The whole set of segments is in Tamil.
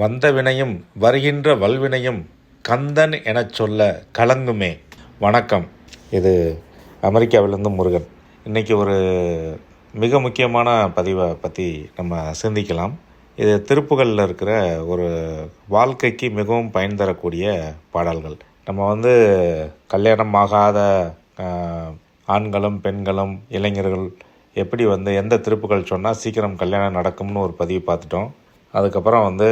வந்த வினையும் வருகின்ற வல்வினையும் கந்தன் எனச் சொல்ல கலங்குமே. வணக்கம். இது அமெரிக்காவிலிருந்து முருகன். இன்றைக்கி ஒரு மிக முக்கியமான பதிவை பற்றி நம்ம சிந்திக்கலாம். இது திருப்புகளில் இருக்கிற ஒரு வாழ்க்கைக்கு மிகவும் பயன் தரக்கூடிய பாடல்கள். நம்ம வந்து கல்யாணம் ஆகாத ஆண்களும் பெண்களும் இளைஞர்கள் எப்படி வந்து எந்த திருப்புகள் சொன்னால் சீக்கிரம் கல்யாணம் நடக்கும்னு ஒரு பதிவு பார்த்துட்டோம். அதுக்கப்புறம் வந்து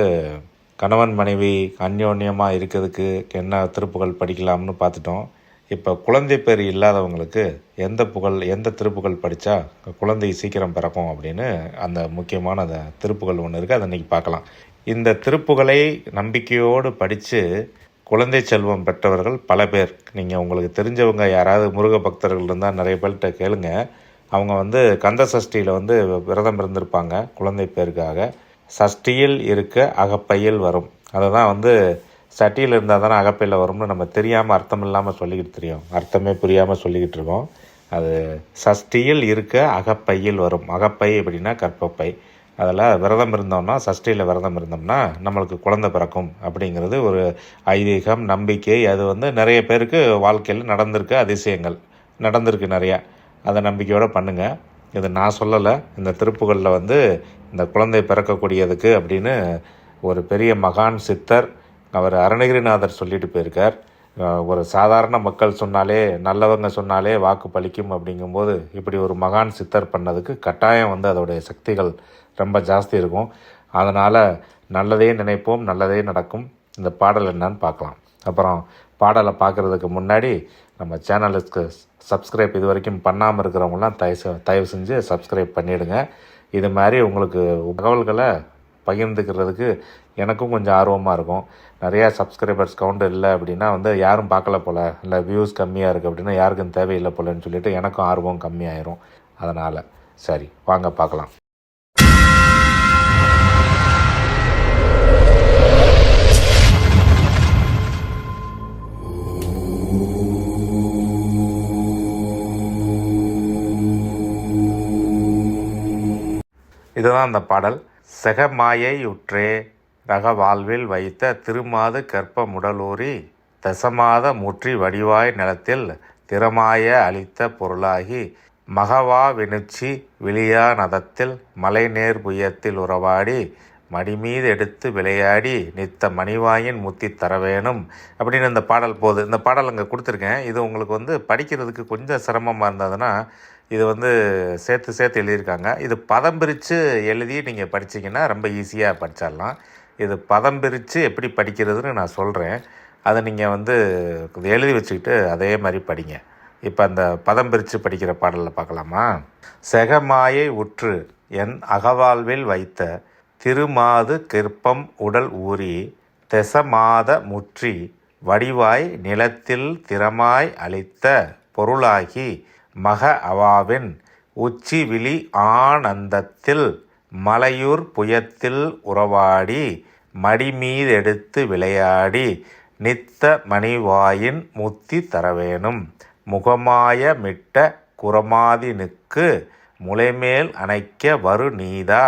கணவன் மனைவி அந்யோன்யமாக இருக்கிறதுக்கு என்ன திருப்புகள் படிக்கலாம்னு பார்த்துட்டோம். இப்போ குழந்தை பேர் இல்லாதவங்களுக்கு எந்த புகழ் எந்த திருப்புகள் படித்தா குழந்தை சீக்கிரம் பிறக்கும் அப்படின்னு அந்த முக்கியமான அந்த திருப்புகள் ஒன்று இருக்குது அதை இன்றைக்கி பார்க்கலாம். இந்த திருப்புகளை நம்பிக்கையோடு படித்து குழந்தை செல்வம் பெற்றவர்கள் பல பேர். நீங்கள் உங்களுக்கு தெரிஞ்சவங்க யாராவது முருக பக்தர்கள் இருந்தால் நிறைய பேர்கிட்ட கேளுங்க. அவங்க வந்து கந்த சஷ்டியில் வந்து விரதம் இருந்திருப்பாங்க குழந்தை பேருக்காக. சஷ்டியில் இருக்க அகப்பையில் வரும். அதை தான் வந்து சட்டியில் இருந்தால் தானே அகப்பையில் வரும்னு நம்ம தெரியாமல் அர்த்தம் இல்லாமல் சொல்லிக்கிட்டு தெரியும். அர்த்தமே புரியாமல் சொல்லிக்கிட்டு இருக்கோம். அது சஷ்டியில் இருக்க அகப்பையில் வரும். அகப்பை அப்படின்னா கற்பப்பை. அதில் விரதம் இருந்தோம்னா சஷ்டியில் விரதம் இருந்தோம்னா நம்மளுக்கு குழந்தை பிறக்கும் அப்படிங்கிறது ஒரு ஐதீகம் நம்பிக்கை. அது வந்து நிறைய பேருக்கு வாழ்க்கையில் நடந்திருக்கு அதிசயங்கள். நடந்திருக்கு நிறையா. அதை நம்பிக்கையோடு பண்ணுங்கள் இது நான் சொல்லலை. இந்த திருப்புகளில் வந்து இந்த குழந்தை பிறக்கக்கூடியதுக்கு அப்படின்னு ஒரு பெரிய மகான் சித்தர் அவர் அருணகிரிநாதர் சொல்லிட்டு போயிருக்கார். ஒரு சாதாரண மக்கள் சொன்னாலே நல்லவங்க சொன்னாலே வாக்கு பலிக்கும் அப்படிங்கும்போது இப்படி ஒரு மகான் சித்தர் பண்ணதுக்கு கட்டாயம் வந்து அதோடைய சக்திகள் ரொம்ப ஜாஸ்தி இருக்கும். அதனால் நல்லதே நினைப்போம் நல்லதே நடக்கும். இந்த பாடல் என்னன்னு பார்க்கலாம். அப்புறம் பாடலை பார்க்குறதுக்கு முன்னாடி நம்ம சேனலுக்கு சப்ஸ்கிரைப் இது வரைக்கும் பண்ணாமல் இருக்கிறவங்களாம் தயவு செ- தயவு செஞ்சு சப்ஸ்கிரைப் பண்ணிவிடுங்க இது மாதிரி உங்களுக்கு தகவல்களை பகிர்ந்துக்கிறதுக்கு எனக்கும் கொஞ்சம் ஆர்வமாக இருக்கும். நிறையா சப்ஸ்கிரைபர்ஸ் கவுண்ட் இல்லை அப்படின்னா வந்து யாரும் பார்க்கல போல் இல்லை வியூஸ் கம்மியாக இருக்குது அப்படின்னா யாருக்கும் தேவையில்லை போலன்னு சொல்லிட்டு எனக்கும் ஆர்வம் கம்மியாயிரும். அதனால் சரி வாங்க பார்க்கலாம். இதுதான் அந்த பாடல். செகமாயை உற்றே ரக வாழ்வில் வைத்த திருமாது கற்ப முடலூரி தசமாத முற்றி வடிவாய் நிலத்தில் திறமாய அளித்த பொருளாகி மகவா வினுச்சி விழியா நதத்தில் மலைநேர் புயத்தில் உறவாடி மடிமீது எடுத்து விளையாடி நித்த மணிவாயின் முத்தி தரவேணும் அப்படின்னு இந்த பாடல் போகுது இந்த பாடல் அங்கே கொடுத்துருக்கேன். இது உங்களுக்கு வந்து படிக்கிறதுக்கு கொஞ்சம் சிரமமாக இருந்ததுன்னா இது வந்து சேர்த்து சேர்த்து எழுதியிருக்காங்க. இது பதம் பிரித்து எழுதி நீங்கள் படிச்சீங்கன்னா ரொம்ப ஈஸியாக படிச்சிடலாம். இது பதம் பிரித்து எப்படி படிக்கிறதுன்னு நான் சொல்கிறேன் அதை நீங்கள் வந்து எழுதி வச்சுக்கிட்டு அதே மாதிரி படிங்க. இப்போ அந்த பதம் பிரித்து படிக்கிற பாடலில் பார்க்கலாமா? செகமாயை உற்று என் அகவாழ்வில் வைத்த திருமாது கிற்பம் உடல் ஊறி தெசமாத முற்றி வடிவாய் நிலத்தில் திறமாய் அளித்த பொருளாகி மக அவாவின் உச்சி விழி ஆனந்தத்தில் மலையூர் புயத்தில் உறவாடி மடிமீதெடுத்து விளையாடி நித்த மணிவாயின் முத்தி தரவேணும் முகமாய மிட்ட குரமாதினுக்கு முளைமேல் அணைக்க வரு நீதா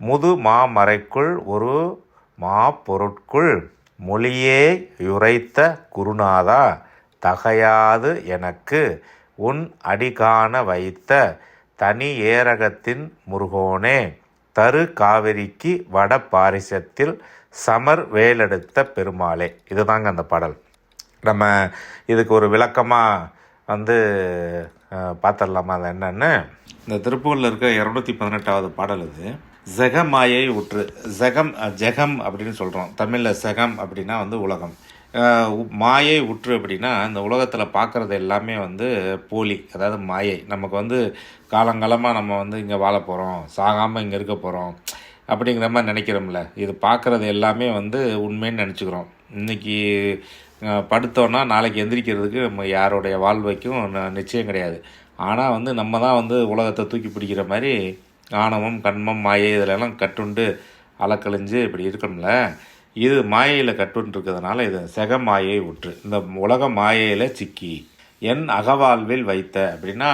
முது மாமறைக்குள் ஒரு மாப்பொருட்குள் மொழியே யுரைத்த குருநாதா தகையாது எனக்கு உன் அடிகாண வைத்த தனி ஏரகத்தின் முருகோனே. தரு காவிரிக்கு வட பாரிசத்தில் சமர் வேலெடுத்த பெருமாளே. இதுதாங்க அந்த பாடல். நம்ம இதுக்கு ஒரு விளக்கமாக வந்து பார்த்துடலாமா அது என்னென்னு? இந்த திருப்பூரில் இருக்க இரநூத்தி பதினெட்டாவது பாடல் இது. ஜெகமாயை உற்று ஜெகம் ஜெகம் அப்படின்னு சொல்கிறோம் தமிழில் செகம் அப்படின்னா வந்து உலகம். மாயை உற்று அப்படின்னா இந்த உலகத்தில் பார்க்குறது எல்லாமே வந்து போலி அதாவது மாயை. நமக்கு வந்து காலங்காலமாக நம்ம வந்து இங்கே வாழ போகிறோம் சாகாமல் இங்கே இருக்க போகிறோம் அப்படிங்கிற மாதிரி நினைக்கிறோம்ல. இது பார்க்குறது எல்லாமே வந்து உண்மைன்னு நினச்சிக்கிறோம். இன்றைக்கி படுத்தோன்னா நாளைக்கு எந்திரிக்கிறதுக்கு நம்ம யாருடைய வாழ்வைக்கும் ந- நிச்சயம் கிடையாது. ஆனால் வந்து நம்ம தான் வந்து உலகத்தை தூக்கி பிடிக்கிற மாதிரி ஆணவம் கண்மம் மாயை இதிலெல்லாம் கட்டுண்டு அலக்கழிஞ்சு இப்படி இருக்கணும்ல. இது மாயையில் கட்டுண்டு இருக்கிறதுனால இது செக மாயை உற்று. இந்த உலக மாயையில் சிக்கி. என் அகவாழ்வில் வைத்த அப்படின்னா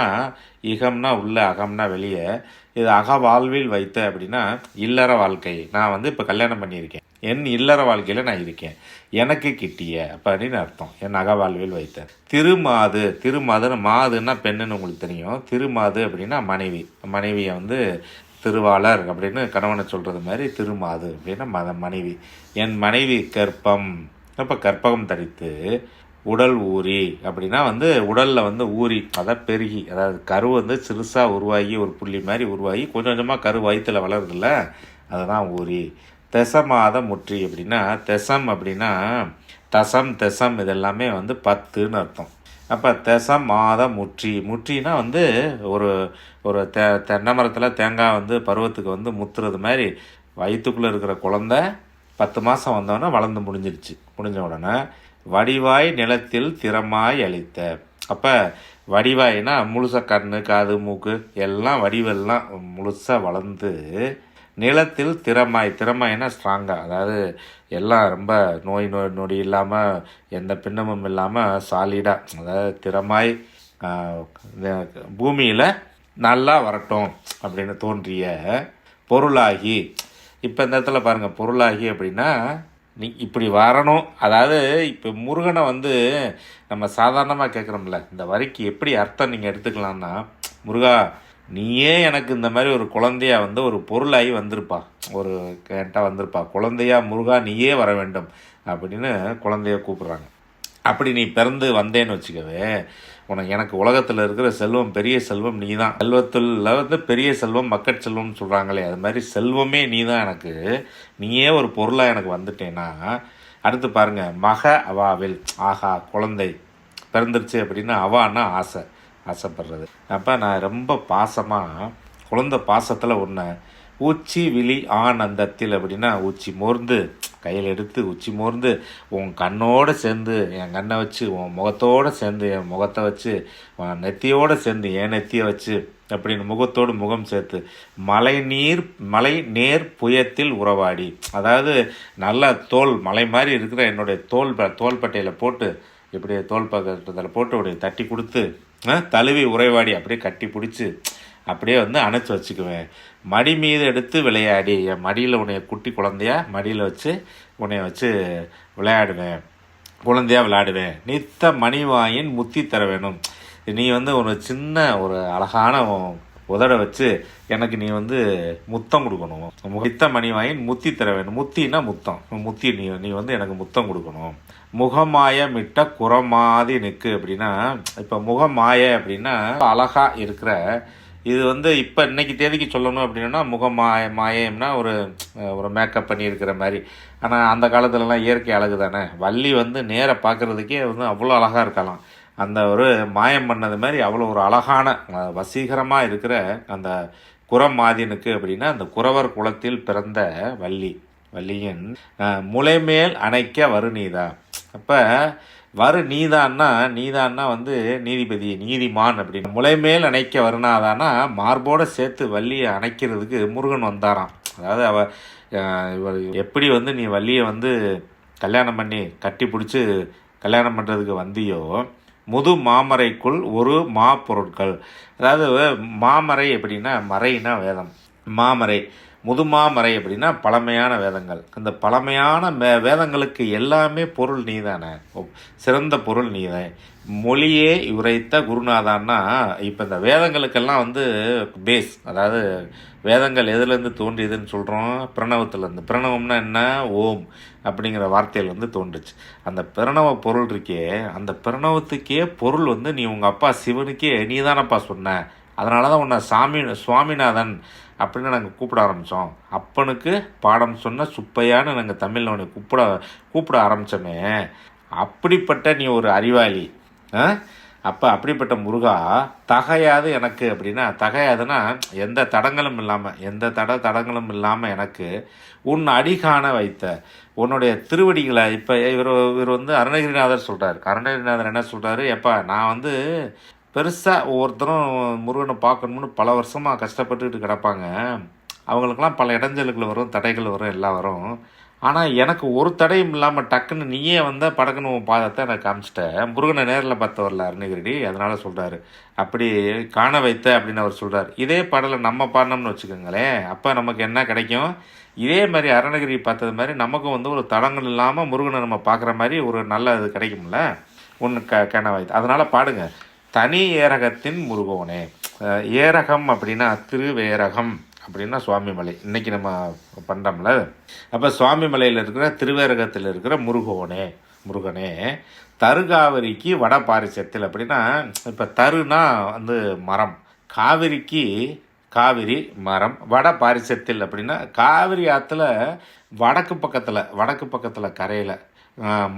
இகம்னா உள்ள அகம்னா வெளியே. இது அகவாழ்வில் வைத்த அப்படின்னா இல்லற வாழ்க்கை. நான் வந்து இப்போ கல்யாணம் பண்ணியிருக்கேன். என் இல்லற வாழ்க்கையில் நான் இருக்கேன். எனக்கு கிட்டிய அப்படின்னு அர்த்தம். என் அகவாழ்வில் வைத்தேன். திருமாது திருமாதுன்னு மாதுன்னா பெண்ணுன்னு உங்களுக்கு தெரியும். திருமாது அப்படின்னா மனைவி. மனைவியை வந்து திருவாளர் அப்படின்னு கணவனை சொல்கிறது மாதிரி திருமாது அப்படின்னா மத மனைவி. என் மனைவி கற்பம். அப்போ கற்பகம் தரித்து உடல் ஊறி அப்படின்னா வந்து உடலில் வந்து ஊறி அதாவது பெருகி அதாவது கரு வந்து சிறுசாக உருவாகி ஒரு புள்ளி மாதிரி உருவாகி கொஞ்சம் கொஞ்சமாக கரு வயிற்றில் வளருதுல்ல அதுதான் ஊறி. தெசமாத முற்றி அப்படின்னா தெசம் அப்படின்னா தசம் தெசம் இதெல்லாமே வந்து பத்துன்னு அர்த்தம். அப்போ தெசம் மாத முற்றி முற்றினா வந்து ஒரு ஒரு தெ தென்னை மரத்தில் தேங்காய் வந்து பருவத்துக்கு வந்து முத்துறது மாதிரி வயிற்றுக்குள்ளே இருக்கிற குழந்த பத்து மாதம் வந்தோடனே வளர்ந்து முடிஞ்சிருச்சு. முடிஞ்ச உடனே வடிவாய் நிலத்தில் திறமாய் அழித்த. அப்போ வடிவாய்னா முழுசாக கண் காது மூக்கு எல்லாம் வடிவெல்லாம் முழுசாக வளர்ந்து நிலத்தில் திறமாய் திறமாய்னா ஸ்ட்ராங்காக அதாவது எல்லாம் ரொம்ப நோய் நோய் நொடி இல்லாமல் எந்த பின்னமும் இல்லாமல் சாலிடாக அதாவது திறமாய் பூமியில் நல்லா வரட்டும் அப்படின்னு தோன்றிய பொருளாகி இப்போ இந்த இடத்துல பாருங்கள் பொருளாகி அப்படின்னா நீ இப்படி வரணும். அதாவது இப்போ முருகனை வந்து நம்ம சாதாரணமாக கேட்குறோம்ல இந்த வரிக்கு எப்படி அர்த்தம் நீங்கள் எடுத்துக்கலாம்னா முருகா நீயே எனக்கு இந்த மாதிரி ஒரு குழந்தையா வந்து ஒரு பொருளாகி வந்திருப்பா. ஒரு கேட்டால் வந்திருப்பா. குழந்தையா முருகா நீயே வர வேண்டும் அப்படின்னு குழந்தைய கூப்பிட்றாங்க. அப்படி நீ பிறந்து வந்தேன்னு வச்சுக்கவே உனக்கு எனக்கு உலகத்தில் இருக்கிற செல்வம் பெரிய செல்வம் நீ தான் செல்வத்தில் வந்து பெரிய செல்வம் மக்கட் செல்வம்னு சொல்கிறாங்களே அது மாதிரி செல்வமே நீ தான் எனக்கு. நீயே ஒரு பொருளாக எனக்கு வந்துட்டேன்னா அடுத்து பாருங்கள் மக அவாவில். ஆஹா குழந்தை. பிறந்துருச்சு அப்படின்னா அவான்னா ஆசை. ஆசைப்படுறது. அப்போ நான் ரொம்ப பாசமாக குழந்தை பாசத்தில் ஒன்று உச்சி விழி ஆனந்தத்தில் அப்படின்னா உச்சி மோர்ந்து கையில் எடுத்து உச்சி மோர்ந்து உன் கண்ணோடு சேர்ந்து என் கண்ணை வச்சு உன் முகத்தோடு சேர்ந்து என் முகத்தை வச்சு உன் நெத்தியோடு சேர்ந்து என் நெத்தியை வச்சு அப்படின்னு முகத்தோடு முகம் சேர்த்து மலை நீர் மலை நேர் புயத்தில் உறவாடி. அதாவது நல்ல தோல் மலை மாதிரி இருக்கிற என்னுடைய தோல் ப- போட்டு இப்படி தோல் பக்கத்தில் போட்டு அப்படியே தட்டி கொடுத்து தழுவி உறைவாடி அப்படியே கட்டி பிடிச்சி அப்படியே வந்து அணைச்சி வச்சுக்குவேன். மடி மீது எடுத்து விளையாடி என் மடியில் உன்னைய குட்டி குழந்தையா மடியில் வச்சு உன்னைய வச்சு விளையாடுவேன். குழந்தையா விளையாடுவேன். நித்த மணிவாயின் முத்தி தர வேணும். நீ வந்து ஒரு சின்ன ஒரு அழகான உதட வச்சு எனக்கு நீ வந்து முத்தம் கொடுக்கணும். முத்த மணிவாயின் முத்தி தர வேணும். முத்தின்னா முத்தம். முத்தி நீ நீ வந்து எனக்கு முத்தம் கொடுக்கணும். முகமாயமிட்ட குரமாதி நிற்கு அப்படின்னா இப்போ முகமாய அப்படின்னா அழகா இருக்கிற இது வந்து இப்போ இன்னைக்கு தேதிக்கு சொல்லணும் அப்படின்னா முகமாய மாயம்னா ஒரு ஒரு மேக்கப் பண்ணி இருக்கிற மாதிரி. ஆனால் அந்த காலத்துலலாம் இயற்கை அழகு தானே. வள்ளி வந்து நேராக பார்க்குறதுக்கே வந்து அவ்வளோ அழகாக இருக்கலாம். அந்த ஒரு மாயம் பண்ணது மாதிரி அவ்வளோ ஒரு அழகான வசீகரமாக இருக்கிற அந்த குரமாதினுக்கு அப்படின்னா அந்த குறவர் குலத்தில் பிறந்த வள்ளி. வள்ளியின் முளைமேல் முலைமேல் அணைக்க வருநீதா? அப்போ வரு நீதான்னா நீதான்னா வந்து நீதிபதி நீதிமான் அப்படின்னு. முளைமேல் அணைக்க வருணாதானா மார்போடு சேர்த்து வள்ளியை அணைக்கிறதுக்கு முருகன் வந்தாராம். அதாவது அவ இவர் எப்படி வந்து நீ வள்ளியை வந்து கல்யாணம் பண்ணி கட்டி பிடிச்சி கல்யாணம் பண்ணுறதுக்கு வந்தியோ முது மாமரைக்குள் ஒரு மா பொருட்கள் அதாவது மாமரை எப்படின்னா மறைனா வேதம். மாமரை முதுமாமரை அப்படின்னா பழமையான வேதங்கள். அந்த பழமையான வே வேதங்களுக்கு எல்லாமே பொருள் நீதானே. ஓ, சிறந்த பொருள் நீதான் மொழியே உரைத்த குருநாதான்னா இப்போ இந்த வேதங்களுக்கெல்லாம் வந்து பேஸ் அதாவது வேதங்கள் எதுலேருந்து தோன்றியதுன்னு சொல்கிறோம் பிரணவத்துலேருந்து. பிரணவம்னா என்ன? ஓம் அப்படிங்கிற வார்த்தையிலேருந்து தோன்றுச்சு. அந்த பிரணவ பொருள் இருக்கே அந்த பிரணவத்துக்கே பொருள் வந்து நீ உங்கள் அப்பா சிவனுக்கே நீ தானப்பா சொன்ன. அதனால தான் உன்னை சாமி சுவாமிநாதன் அப்படின்னு நாங்கள் கூப்பிட ஆரம்பித்தோம் அப்பனுக்கு பாடம் சொன்ன சுப்பையான்னு நாங்கள் தமிழில் அவனை கூப்பிட கூப்பிட ஆரம்பித்தோமே அப்படிப்பட்ட நீ ஒரு அறிவாளி. ஆ? அப்போ அப்படிப்பட்ட முருகா தகையாது எனக்கு அப்படின்னா தகையாதுன்னா எந்த தடங்களும் இல்லாமல் எந்த தட தடங்களும் இல்லாமல் எனக்கு உன் அடிகாண வைத்த உன்னுடைய திருவடிகளை இப்போ இவர் இவர் வந்து அருணகிரிநாதர் சொல்கிறார் அருணகிரிநாதர் என்ன சொல்கிறாரு எப்பா நான் வந்து பெருசாக ஒவ்வொருத்தரும் முருகனை பார்க்கணும்னு பல வருஷமாக கஷ்டப்பட்டுக்கிட்டு கிடப்பாங்க. அவங்களுக்கெல்லாம் பல இடைஞ்சல்கள் வரும் தடைகள் வரும் எல்லாம் வரும். ஆனால் எனக்கு ஒரு தடையும் இல்லாமல் டக்குன்னு நீயே வந்த படக்குன்னு உன் பாதத்தை நான் காமிச்சிட்டேன். முருகனை நேரில் பார்த்தவரில் அருணகிரி அதனால் சொல்கிறாரு அப்படி காண வைத்த அப்படின்னு அவர் சொல்கிறார் இதே பாடலை நம்ம பாடினோம்னு வச்சுக்கோங்களேன். அப்போ நமக்கு என்ன கிடைக்கும்? இதே மாதிரி அருணகிரி பார்த்தது மாதிரி நமக்கும் வந்து ஒரு தடங்கள் இல்லாமல் முருகனை நம்ம பார்க்குற மாதிரி ஒரு நல்ல இது கிடைக்கும்ல? ஒன்று க காண அதனால் பாடுங்க. தனி ஏரகத்தின் முருகோனே. ஏரகம் அப்படின்னா திருவேரகம் அப்படின்னா சுவாமிமலை. இன்னைக்கு நம்ம பண்ணுறோம்ல அப்போ சுவாமிமலையில் இருக்கிற திருவேரகத்தில் இருக்கிற முருகோனே முருகனே தருகாவிரிக்கு வட பாரிசத்தில் அப்படின்னா இப்போ தருனா வந்து மரம். காவிரிக்கு காவிரி மரம். வட பாரிசத்தில் அப்படின்னா காவிரி ஆற்றுல வடக்கு பக்கத்தில் வடக்கு பக்கத்தில் கரையில்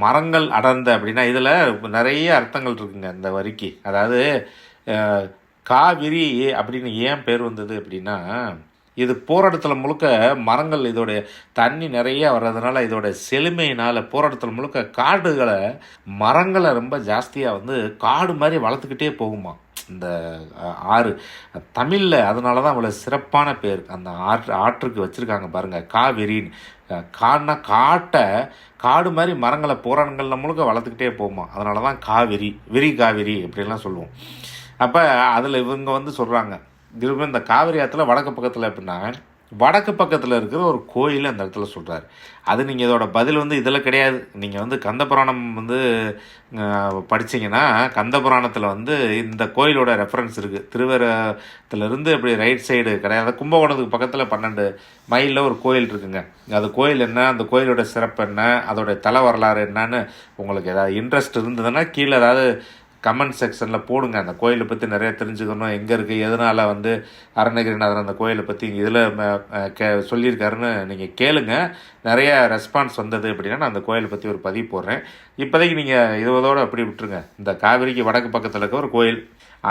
மரங்கள் அடர்ந்த அப்படின்னா இதில் நிறைய அர்த்தங்கள் இருக்குங்க இந்த வரிக்கு. அதாவது காவிரி அப்படின்னு ஏன் பேர் வந்தது அப்படின்னா இது போராட்டத்தில் முழுக்க மரங்கள் இதோடைய தண்ணி நிறைய வர்றதுனால இதோட செழுமையினால் போராட்டத்தில் முழுக்க காடுகளை மரங்களை ரொம்ப ஜாஸ்தியாக வந்து காடு மாதிரி வளர்த்துக்கிட்டே போகுமா இந்த ஆறு. தமிழில் அதனால தான் அவ்வளோ சிறப்பான பேர். அந்த ஆற்று ஆற்றுக்கு வச்சுருக்காங்க பாருங்கள் காவிரின்னு. காடுனா காட்டை காடு மாதிரி மரங்களை போராட்டங்களில் முழுக்க வளர்த்துக்கிட்டே போமா அதனால தான் காவிரி விரி காவிரி அப்படின்லாம் சொல்லுவோம். அப்போ அதில் இவங்க வந்து சொல்கிறாங்க திரும்ப இந்த காவிரி ஆற்றுல வடக்கு பக்கத்தில் எப்படின்னா வடக்கு பக்கத்தில் இருக்கிற ஒரு கோயில் அந்த இடத்துல சொல்கிறார் அது நீங்கள் இதோட பதில் வந்து இதில் கிடையாது. நீங்கள் வந்து கந்த புராணம் வந்து படித்தீங்கன்னா கந்தபுராணத்தில் கந்த புராணத்தில் வந்து இந்த கோயிலோட ரெஃபரன்ஸ் இருக்குது திருவரத்துலேருந்து இப்படி ரைட் சைடு கிடையாது. கும்பகோணத்துக்கு பக்கத்தில் பன்னெண்டு மைலில் ஒரு கோயில் இருக்குங்க. அது கோயில் என்ன? அந்த கோயிலோட சிறப்பு என்ன? அதோடைய தலை வரலாறு என்னன்னு உங்களுக்கு ஏதாவது இன்ட்ரெஸ்ட் இருந்ததுன்னா கீழே ஏதாவது கமெண்ட் செக்ஷனில் போடுங்க. அந்த கோயிலை பற்றி நிறைய தெரிஞ்சுக்கணும். எங்கே இருக்குது எதனால் வந்து அருணகிரிநாதர் அந்த கோயிலை பற்றி இதில் கே சொல்லியிருக்காருன்னு நீங்கள் கேளுங்க. நிறைய ரெஸ்பான்ஸ் வந்தது அப்படின்னா நான் அந்த கோயிலை பற்றி ஒரு பதிவு போடுறேன். இப்போதைக்கு நீங்கள் இருபதோடு அப்படி விட்டுருங்க. இந்த காவிரிக்கு வடக்கு பக்கத்தில் இருக்க ஒரு கோயில்.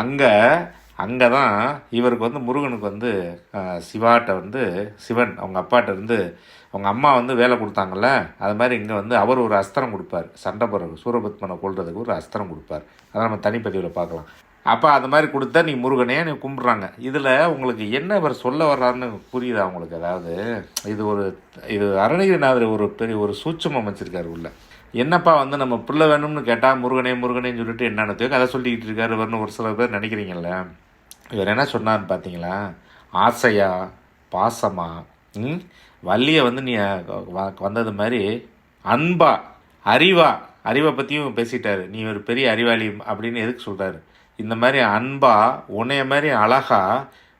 அங்கே அங்கே தான் இவருக்கு வந்து முருகனுக்கு வந்து சிவாட்ட வந்து சிவன் அவங்க அப்பாட்ட இருந்து அவங்க அம்மா வந்து வேலை கொடுத்தாங்கல்ல அது மாதிரி இங்கே வந்து அவர் ஒரு அஸ்திரம் கொடுப்பார். சண்டை போடுறது சூரபத்மனை கொள்றதுக்கு ஒரு அஸ்திரம் கொடுப்பார். அதை நம்ம தனிப்பதிவில் பார்க்கலாம். அப்போ அது மாதிரி கொடுத்தா நீ முருகனையே நீ கும்பிட்றாங்க. இதில் உங்களுக்கு என்ன இவர் சொல்ல வர்றாருன்னு புரியுதா உங்களுக்கு அதாவது இது ஒரு இது அருணகிரிநாதர் ஒரு பெரிய ஒரு சூட்சமம் வச்சுருக்காரு உள்ள. என்னப்பா வந்து நம்ம பிள்ளை வேணும்னு கேட்டால் முருகனே முருகனேன்னு சொல்லிட்டு என்னென்னத்தையோ அதை சொல்லிக்கிட்டு இருக்காரு. இவர்னு ஒரு சில பேர் நினைக்கிறீங்கல்ல? இவர் என்ன சொன்னார்னு பார்த்தீங்களா? ஆசையா பாசமா? வள்ளியை வந்து நீ வந்தது மாதிரி அன்பா அறிவா அறிவை பற்றியும் பேசிட்டாரு. நீ ஒரு பெரிய அறிவாளி அப்படின்னு எதுக்கு சொல்கிறாரு இந்த மாதிரி அன்பா உன்னைய மாதிரி அழகா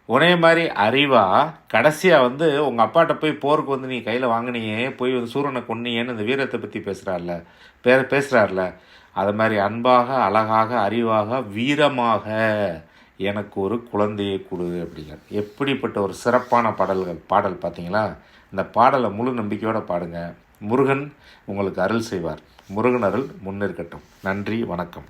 உனைய மாதிரி அறிவா கடைசியாக வந்து உங்கள் அப்பாட்ட போய் போருக்கு வந்து நீ கையில் வாங்கினியே போய் வந்து சூரனை கொன்னியேன்னு இந்த வீரத்தை பற்றி பேசுகிறார்ல பே பேசுகிறார்ல அது மாதிரி அன்பாக அழகாக அறிவாக வீரமாக. எனக்கு ஒரு குழந்தையை கொடு அப்படிங்கிறார். எப்படிப்பட்ட ஒரு சிறப்பான பாடல்கள் பாடல் பார்த்தீங்களா? இந்த பாடலை முழு நம்பிக்கையோடு பாடுங்க. முருகன் உங்களுக்கு அருள் செய்வார். முருகன் அருள் முன்னிற்கட்டும். நன்றி வணக்கம்.